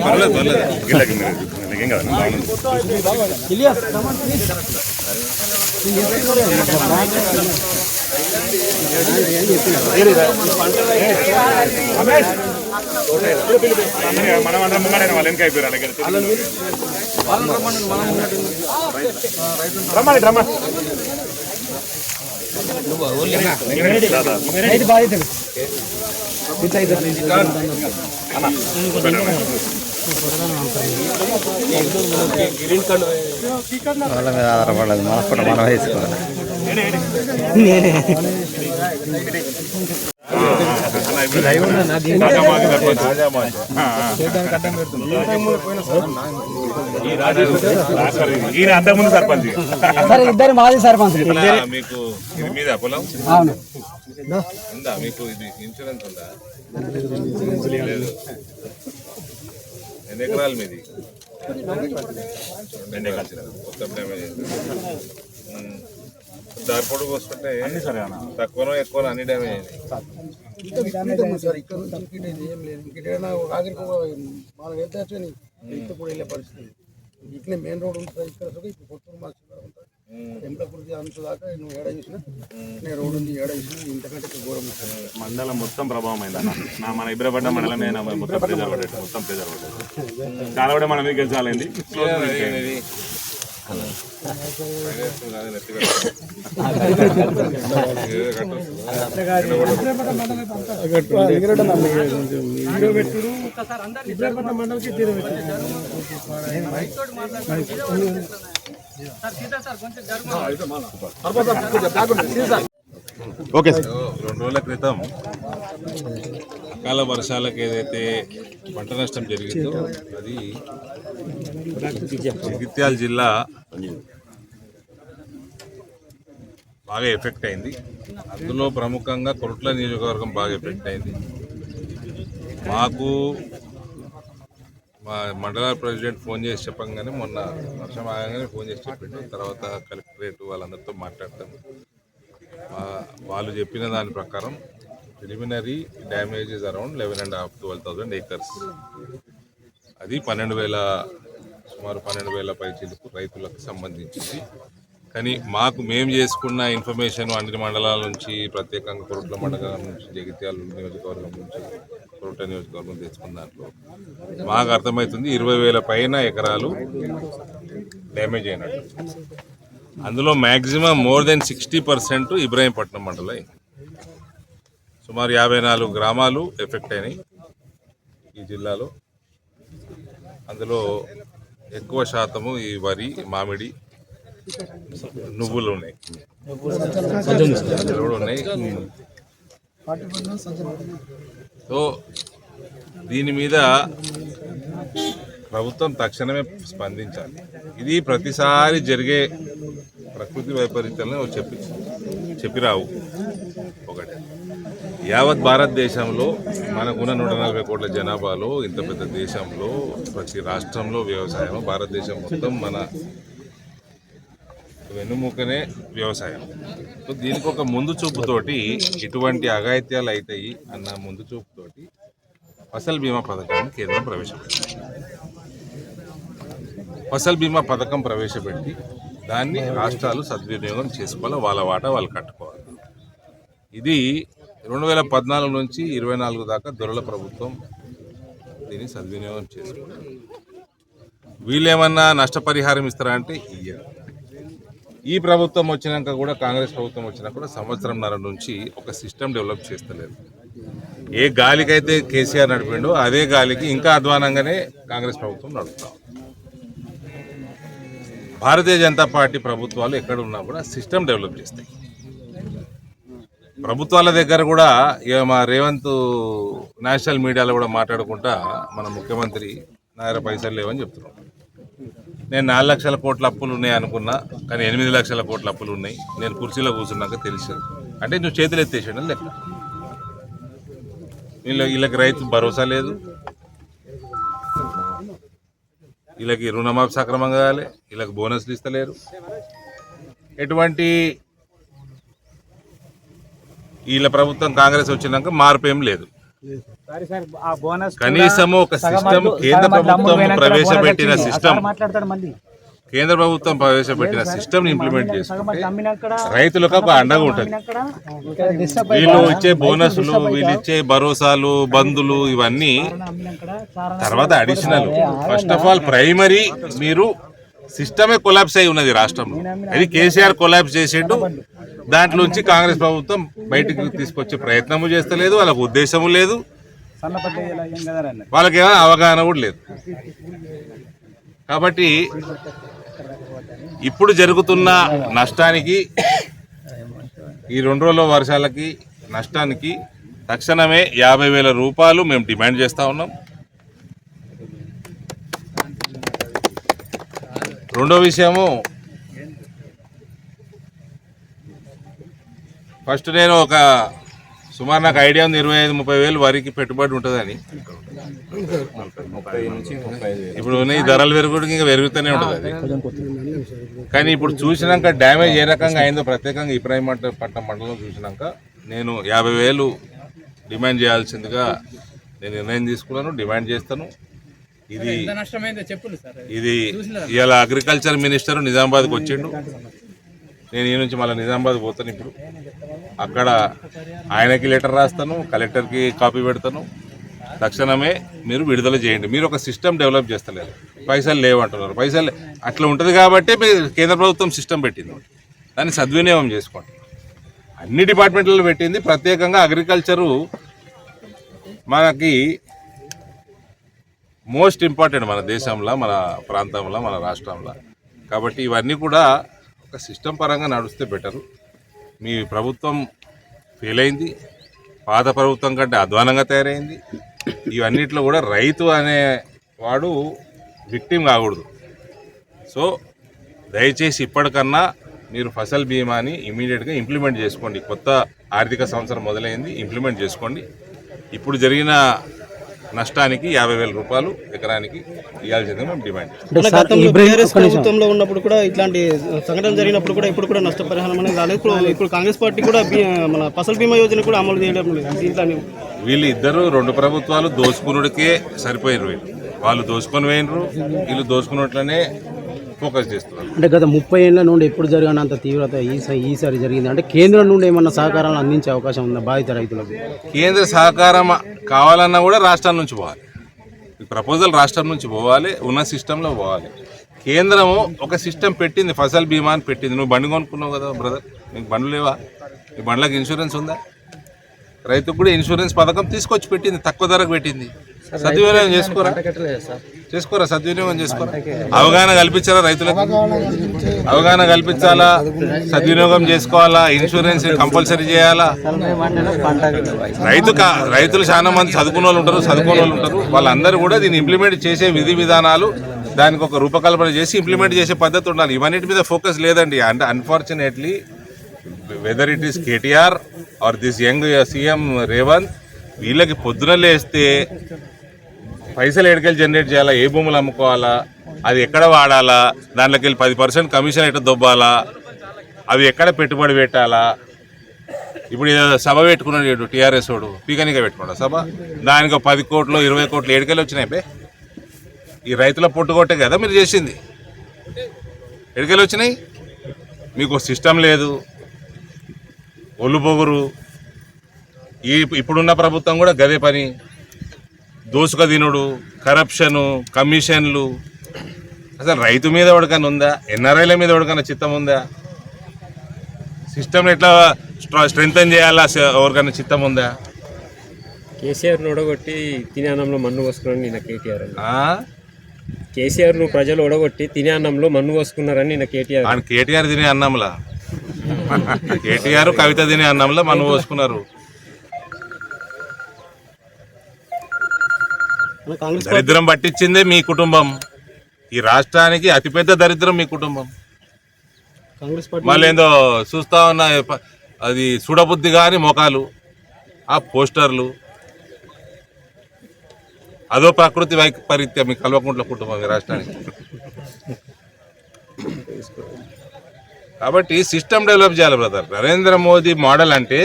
పర్లేదు పర్లేదు నీకేం కదా మనం అందరం ముంగడైన వాళ్ళు వెనక అయిపోయారు అలాగే రమ్మని రమ్మని వాళ్ళ మీద ఆధారపడలేదు మనకు కూడా మనం వేసుకోవాలి ఈయన అంతకుముందు సర్పంచ్ సరే ఇద్దరు మాజీ సర్పంచ్. మీకు ఇది మీద పొలం? అవును. ఉందా? మీకు ఇది ఇన్సూరెన్స్ ఉందా? లేదు. ఎన్ని ఎకరాలు మీది? రెండు ఎకరాలు. మొత్తం దారి పొడుగు వస్తుంటే అన్ని సరే అన్న తక్కువనో ఎక్కువనో అన్ని డ్యామేజ్ అయింది సార్ ఇక్కడ ఏం లేదు ఇంకిటైనా ఆఖరికి ఒక మనం ఎంత వచ్చి ఇంత కూడా వెళ్ళే పరిస్థితి ఇట్లే మెయిన్ రోడ్ ఉంటుంది ఇక్కడ ఇప్పుడు కొత్తూరు అంత దాకా నువ్వు ఏడ చూసినా నేను రోడ్ ఉంది ఏడ చూసినా ఇంతకంటే ఎక్కువ ఘోరం మండలం మొత్తం ప్రభావం అయింది అన్న నా మన ఇబ్రపడ్డ మండలమే నా మొత్తం ప్రెజర్ పడ్డట్టు మొత్తం ప్రెజర్ పడ్డట్టు చాలా కూడా మన గెలిచాలండి ఓకే సార్. రెండు రోజుల క్రితం అకాల వర్షాలకు ఏదైతే పంట నష్టం జరిగిందో అది జగిత్యాల జిల్లా బాగా ఎఫెక్ట్ అయింది. అందులో ప్రముఖంగా కొరట్ల నియోజకవర్గం బాగా ఎఫెక్ట్ అయింది. మాకు మా మండల ప్రెసిడెంట్ ఫోన్ చేసి చెప్పంగానే మొన్న వర్షం ఆగగానే ఫోన్ చేసి చెప్పిండు. తర్వాత కలెక్టరేట్ వాళ్ళందరితో మాట్లాడతాం. వాళ్ళు చెప్పిన దాని ప్రకారం preliminary damages around eleven and half twelve thousand acres. అది పన్నెండు వేల సుమారు పన్నెండు వేల పై చిలుకు రైతులకు సంబంధించింది. కానీ మాకు మేము చేసుకున్న ఇన్ఫర్మేషన్ అన్ని మండలాల నుంచి ప్రత్యేకంగా కొరట్ల మండలం నుంచి జగిత్యాల నియోజకవర్గం నుంచి కొరట నియోజకవర్గం తెచ్చుకున్న దాంట్లో మాకు అర్థమవుతుంది ఇరవై వేల పైన ఎకరాలు డ్యామేజ్ అయినట్టు. అందులో maximum more than sixty percent Ibrahimpatnam మండలం సుమారు యాభై నాలుగు గ్రామాలు ఎఫెక్ట్ అయినాయి ఈ జిల్లాలో. అందులో ఎక్కువ శాతము ఈ వరి మామిడి నువ్వులు ఉన్నాయి సజ్జలు కూడా ఉన్నాయి సో దీని మీద ప్రభుత్వం తక్షణమే స్పందించాలి. ఇది ప్రతిసారి జరిగే ప్రకృతి వైపరీత్యాలను చెప్పి చెప్పిరావు ఒకటి. యావత్ భారతదేశంలో మనకున్న నూట నలభై కోట్ల జనాభాలో ఇంత పెద్ద దేశంలో ప్రతి రాష్ట్రంలో వ్యవసాయం భారతదేశం మొత్తం మన వెన్నుముకనే వ్యవసాయం. సో దీనికి ఒక ముందు చూపుతోటి ఇటువంటి అఘాయిత్యాలు అవుతాయి అన్న ముందు చూపుతోటి ఫసల్ బీమా పథకాన్ని కేంద్రం ప్రవేశపెట్టింది. ఫసల్ బీమా పథకం ప్రవేశపెట్టి దాన్ని రాష్ట్రాలు సద్వినియోగం చేసుకోవాలి. వాళ్ళ వాటా వాళ్ళు కట్టుకోవాలి. ఇది రెండు వేల పద్నాలుగు నుంచి ఇరవై నాలుగు దాకా దొరల ప్రభుత్వం దీన్ని సద్వినియోగం చేసుకోవాలి వీళ్ళేమన్నా నష్టపరిహారం ఇస్తారా అంటే ఇయ్యారు. ఈ ప్రభుత్వం వచ్చినాక కూడా కాంగ్రెస్ ప్రభుత్వం వచ్చినా కూడా సంవత్సరంన్నర నుంచి ఒక సిస్టమ్ డెవలప్ చేస్తలేదు. ఏ గాలికైతే కేసీఆర్ నడిపిండో అదే గాలికి ఇంకా అధ్వానంగానే కాంగ్రెస్ ప్రభుత్వం నడుపుతాం భారతీయ జనతా పార్టీ ప్రభుత్వాలు ఎక్కడ ఉన్నా కూడా సిస్టమ్ డెవలప్ చేస్తాయి. ప్రభుత్వాల దగ్గర కూడా మా రేవంత్ నేషనల్ మీడియాలో కూడా మాట్లాడుకుంటా మన ముఖ్యమంత్రి నా దగ్గర పైసలు లేవని చెప్తున్నాం నేను నాలుగు లక్షల కోట్ల అప్పులు ఉన్నాయి అనుకున్నా కానీ ఎనిమిది లక్షల కోట్ల అప్పులు ఉన్నాయి. నేను కుర్చీలో కూర్చున్నాక తెలిసింది. అంటే నువ్వు చేతులు ఎత్తేసాడు లెక్క. వీళ్ళ వీళ్ళకి రైతు భరోసా లేదు. వీళ్ళకి రుణమాఫీ సక్రమంగా కావాలి వీళ్ళకి బోనస్లు ఇస్తలేరు. ఎటువంటి వీళ్ళ ప్రభుత్వం కాంగ్రెస్ వచ్చినాక మార్పు ఏం లేదు. కనీసము ఒక సిస్టమ్ కేంద్ర ప్రభుత్వం ప్రవేశపెట్టిన సిస్టమ్ కేంద్ర ప్రభుత్వం ప్రవేశపెట్టిన సిస్టమ్ ఇంప్లిమెంట్ చేసుకుంటే రైతులకు ఒక అండగా ఉంటుంది. వీళ్ళు ఇచ్చే బోనస్లు వీళ్ళు ఇచ్చే భరోసాలు బంధులు ఇవన్నీ తర్వాత additional first of all primary మీరు సిస్టమే కొలాప్స్ అయి ఉన్నది రాష్ట్రంలో. అది కేసీఆర్ కొలాప్స్ చేసేట్టు దాంట్లోంచి కాంగ్రెస్ ప్రభుత్వం బయటకు తీసుకొచ్చే ప్రయత్నము చేస్తలేదు వాళ్ళకు ఉద్దేశము లేదు. వాళ్ళకి ఏమైనా అవగాహన కూడా లేదు. కాబట్టి ఇప్పుడు జరుగుతున్న నష్టానికి ఈ రెండు రోజుల వర్షాలకి నష్టానికి తక్షణమే యాభై వేల రూపాయలు మేము డిమాండ్ చేస్తూ ఉన్నాం. రెండో విషయము ఫస్ట్ నేను ఒక సుమారు నాకు ఐడియా ఉంది ఇరవై ఐదు ముప్పై వేలు వరికి పెట్టుబడి ఉంటుందని. ఇప్పుడు ఈ ధరలు పెరుగుడు ఇంకా పెరుగుతూనే ఉంటుంది అది. కానీ ఇప్పుడు చూసినాక డ్యామేజ్ ఏ రకంగా అయిందో ప్రత్యేకంగా ఇబ్రాహిం పట్నం మండలం చూసినాక నేను యాభై వేలు డిమాండ్ చేయాల్సిందిగా నేను నిర్ణయం తీసుకున్నాను డిమాండ్ చేస్తాను. ఇది ఇది ఇవాళ అగ్రికల్చర్ మినిస్టర్ నిజామాబాద్కి వచ్చిండు. నేను ఈ నుంచి మళ్ళీ నిజామాబాద్ పోతాను ఇప్పుడు. అక్కడ ఆయనకి లెటర్ రాస్తాను కలెక్టర్కి కాపీ పెడతాను. తక్షణమే మీరు విడుదల చేయండి. మీరు ఒక సిస్టమ్ డెవలప్ చేస్తలేదు పైసలు లేవంటున్నారు. పైసలు అట్లా ఉంటుంది కాబట్టి మీరు కేంద్ర ప్రభుత్వం సిస్టమ్ పెట్టింది దాన్ని సద్వినియోగం చేసుకోండి. అన్ని డిపార్ట్మెంట్లలో పెట్టింది. ప్రత్యేకంగా అగ్రికల్చరు మనకి మోస్ట్ ఇంపార్టెంట్ మన దేశంలో మన ప్రాంతంలో మన రాష్ట్రంలో. కాబట్టి ఇవన్నీ కూడా ఒక సిస్టమ్ పరంగా నడిస్తే బెటరు. మీ ప్రభుత్వం ఫెయిల్ అయింది. పాత ప్రభుత్వం కంటే అధ్వానంగా తయారైంది. ఇవన్నిట్లో కూడా రైతు అనే వాడు విక్టిమ్ కాకూడదు. సో దయచేసి ఇప్పటికన్నా మీరు ఫసల్ బీమాని ఇమీడియట్గా ఇంప్లిమెంట్ చేసుకోండి. కొత్త ఆర్థిక సంవత్సరం మొదలైంది ఇంప్లిమెంట్ చేసుకోండి. ఇప్పుడు జరిగిన నష్టానికి యాభై వేల రూపాయలు ఎకరానికి ఇవ్వాల్సిందిగా మేము డిమాండ్ ప్రభుత్వంలో ఉన్నప్పుడు కూడా ఇట్లాంటి సంఘటన జరిగినప్పుడు కూడా ఇప్పుడు కూడా నష్టపరిహారం అనేది రాలేదు. ఇప్పుడు ఇప్పుడు కాంగ్రెస్ పార్టీ కూడా మన ఫసల్ బీమా యోజన కూడా అమలు చేయడం లేదు. వీళ్ళు ఇద్దరు రెండు ప్రభుత్వాలు దోచుకునుడికే సరిపోయినారు వీళ్ళు. వాళ్ళు దోచుకొని పోయినరు వీళ్ళు దోచుకున్నట్లనే ఫోకస్ చేస్తున్నారు. అంటే గత ముప్పై ఏళ్ళ నుండి ఎప్పుడు జరగనంత తీవ్రత ఈసారి ఈసారి జరిగింది? అంటే కేంద్రం నుండి ఏమన్నా సహకారాలు అందించే అవకాశం ఉందా బాధిత రైతులకు? కేంద్ర సహకారం కావాలన్నా కూడా రాష్ట్రం నుంచి పోవాలి. ఈ ప్రపోజల్ రాష్ట్రం నుంచి పోవాలి ఉన్న సిస్టంలో పోవాలి. కేంద్రము ఒక సిస్టమ్ పెట్టింది ఫసల్ బీమా అని పెట్టింది. నువ్వు బండి కొనుక్కున్నావు కదా బ్రదర్ నీకు బండ్లు లేవా? నీ బండ్లకు ఇన్సూరెన్స్ ఉందా? రైతుకు కూడా ఇన్సూరెన్స్ పథకం తీసుకొచ్చి పెట్టింది తక్కువ ధరకు పెట్టింది. సద్వినియోగం చేసుకోరా? చేసుకోరా సద్వినియోగం చేసుకోరా? అవగాహన కల్పించాలా రైతులకు? అవగాహన కల్పించాలా? సద్వినియోగం చేసుకోవాలా? ఇన్సూరెన్స్ కంపల్సరీ చేయాలా? రైతు కా- రైతులు చాలా మంది చదువుకున్న వాళ్ళు ఉంటారు చదువుకున్న వాళ్ళు ఉంటారు. వాళ్ళందరూ కూడా దీన్ని ఇంప్లిమెంట్ చేసే విధి విధానాలు దానికి ఒక రూపకల్పన చేసి ఇంప్లిమెంట్ చేసే పద్ధతి ఉండాలి. ఇవన్నిటి మీద ఫోకస్ లేదండి. అంటే unfortunately whether it is KTR or this young CM Revanth వీళ్ళకి పొద్దున లేస్తే పైసలు ఎక్కడికెళ్ళి జనరేట్ చేయాలా? ఏ భూములు అమ్ముకోవాలా? అది ఎక్కడ వాడాలా? దాంట్లోకి వెళ్ళి పది పర్సెంట్ కమిషన్ ఎట్లా దొబ్బాలా? అవి ఎక్కడ పెట్టుబడి పెట్టాలా? ఇప్పుడు సభ పెట్టుకున్నాడు టీఆర్ఎస్ వాడు. పీకనిక పెట్టుకున్నాడు సభ. దానికి పది కోట్లు ఇరవై కోట్లు ఏడుకెళ్ళి వచ్చినాయి బే. ఈ రైతుల పొట్టుకొట్టే కదా మీరు చేసింది. ఎడికెళ్ళి వచ్చినాయి? మీకు సిస్టమ్ లేదు. ఒళ్ళు పొగురు. ఈ ఇప్పుడున్న ప్రభుత్వం కూడా గదే పని. దోసుక తినుడు కరప్షను కమిషన్లు అసలు రైతు మీద ఎవరికైనా ఉందా? ఎన్ఆర్ఐల మీద ఎవరికైనా చిత్తం ఉందా? సిస్టమ్ ఎట్లా స్ట్రెంగ్తన్ చేయాలా? ఎవరికైనా చిత్తం ఉందా? కేసీఆర్ ఓడగొట్టి తినే అన్నంలో మన్ను పోసుకున్నారని నిన్న కేటీఆర్? కేసీఆర్ను ప్రజలు ఓడగొట్టి తినే అన్నంలో మన్ను పోసుకున్నారని నిన్న కేటీఆర్ కేటీఆర్ తినే అన్నంలా? కేటీఆర్ కవిత తినే అన్నంలా మనం పోసుకున్నారు మన కాంగ్రెస్ దరిద్రం పట్టించిందే మీ కుటుంబం. ఈ రాష్ట్రానికి అతిపెద్ద దరిద్రం మీ కుటుంబం. కాంగ్రెస్ పార్టీ మళ్ళీ ఏందో చూస్తా ఉన్న అది చూడబుద్ధి కాని మొఖాలు ఆ పోస్టర్లు. అదో ప్రకృతి వైపరీత్యం మీ కల్వకుంట్ల కుటుంబం ఈ రాష్ట్రానికి. కాబట్టి సిస్టమ్ డెవలప్ చేయాలి బ్రదర్ నరేంద్ర మోదీ మోడల్ అంటే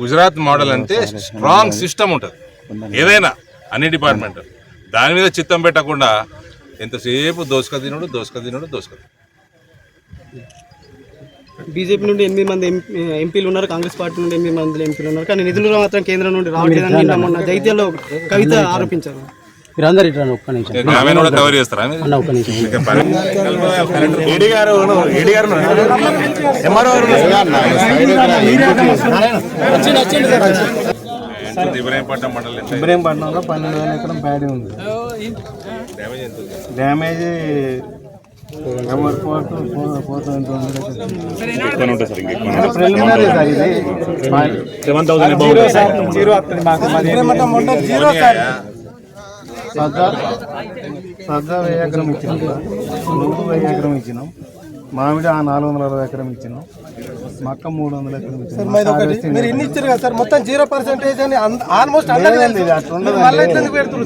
గుజరాత్ మోడల్ అంటే స్ట్రాంగ్ సిస్టమ్ ఉంటుంది. ఏదైనా అన్ని డిపార్ట్మెంట్. దాని మీద చిత్తం పెట్టకుండా ఎంతసేపు దోసుక తినుడు దోసుక తినుడు దోసుక. బీజేపీ నుండి ఎనిమిది మంది ఎంపీ- ఎంపీలు ఉన్నారు కాంగ్రెస్ పార్టీ నుండి ఎనిమిది మంది ఎంపీలు ఉన్నారు. కానీ నిధులు మాత్రం కేంద్రం నుండి రావట్లేదని మొన్న జైత్యాల్లో కవిత ఆరోపించారు. మీరందరూ ఇట్లా ఒక్క నిమిషం. కూడా కవర్ చేస్తారా? అన్న ఒక్క నిమిషం. ఎంత ఇబ్రాహీంపట్నం మండలం ఎంత? ఇబ్రహీంపట్నంలో పన్నెండు వేల ఎకరం ప్యాడీ ఉంది. డ్యామేజ్ ఎంత ఉంది? డ్యామేజ్ ఎవరు పోతూ పోతుంది ప్రిలిమినరీ సార్ ఇది. Seven thousand zero sir. Zero వస్తుంది మాకు. మాది జీరో సార్. సజ్జా సజ్జా వెయ్యి ఎకరం ఇచ్చినాం నువ్వు వెయ్యి ఎకరం ఇచ్చినాం. మామిడి ఆ నాలుగు వందల అరవై ఎకరం ఇచ్చినాం. మక్క మూడు వందల ఎకరం ఇచ్చినాం మీరు ఇన్ని ఇచ్చారు కదా సార్? మొత్తం జీరో పర్సెంటేజ్ అని ఆల్మోస్ట్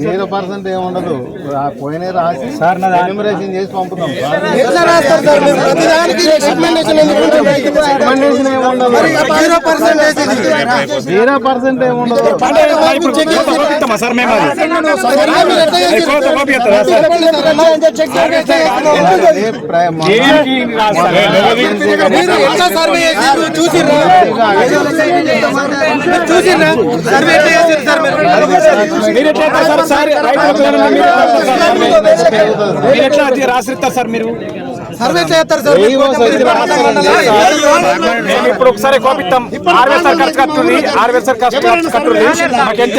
జీరో పర్సెంట్ ఏమి ఉండదు. ఆ పోయిన రాసి ఎన్యూమరేషన్ చేసి పంపుతాం సార్. జీరో పర్సెంట్ ఏమి ఉండదు. Sir sir? అదే మీరు ఎట్లా సర్వే చేసిర్రు చూసిర్రా మీరు చూసిర్రా సర్వే ఎట్లా చేసిర్రు సార్ మీరు మీరు ఎట్లా సార్ సార్ మీరు ఎట్లా రాసిస్తారు సార్ మీరు సర్వే చేస్తారు సార్? మేము ఇప్పుడు ఒకసారి కోపిస్తాం ఆరు వేల సార్ ఖర్చు కట్టుంది ఆరు వేల సార్ ఖర్చు కట్టుంది మాకు ఎంత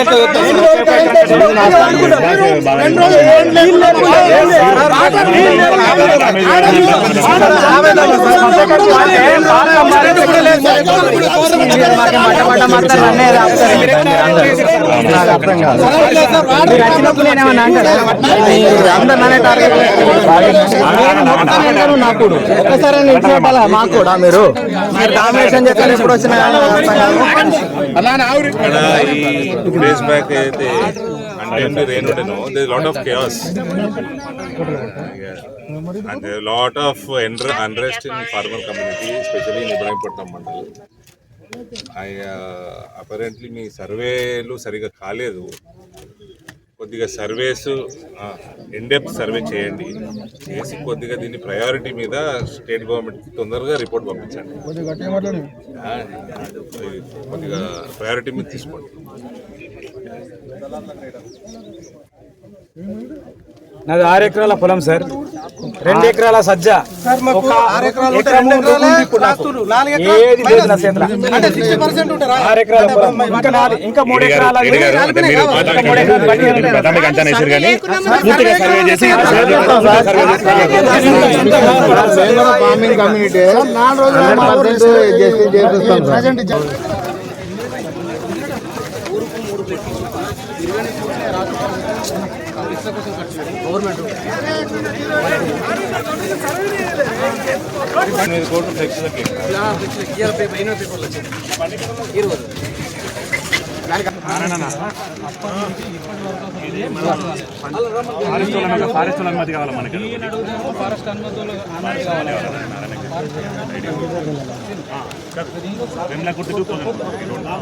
నాకు ఒక్కసారి ఇచ్చేటాలా మాకు కూడా మీరు. మీరు డామినేషన్ చేస్తారు ఎప్పుడు వచ్చినా. డేస్ బ్యాక్ అయితే అంటే రెయిన్ ఉండేను they lot of chaos and lot of unrest in farmer community especially in Ibrahimpatnam mandal. Apparently మీ సర్వేలు సరిగా కాలేదు. కొద్దిగా సర్వేస్ ఇన్డెప్త్ సర్వే చేయండి. చేసి కొద్దిగా దీన్ని ప్రయారిటీ మీద స్టేట్ గవర్నమెంట్కి తొందరగా రిపోర్ట్ పంపించండి. కొద్దిగా ప్రయారిటీ మీద తీసుకోండి. నాది ఆరు ఎకరాల పొలం సార్ రెండు ఎకరాల సజ్జ ఒక ఆరు ఎకరాలు నాకు. రాస్తున్నారు. నాలుగు ఏది లేదు నా చేతిలో. అంటే సిక్స్టీ పర్సెంట్ ఉంటారా ఆరు ఎకరాల పొలం ఇంకా నాలుగు ఇంకా మూడు ఎకరాల ఏడి గారు, అంటే మీరు ప్రాథమిక అంచనా వేసారు కానీ పూర్తిగా సర్వే చేసి ఫార్మింగ్ కమ్యూనిటీ ఎనిమిది కోట్లు ఫ్లెక్సీలకి ఫారెస్ట్ అనుమతి కావాలి మనకి రెండు కుట్టి చూపుతున్నాం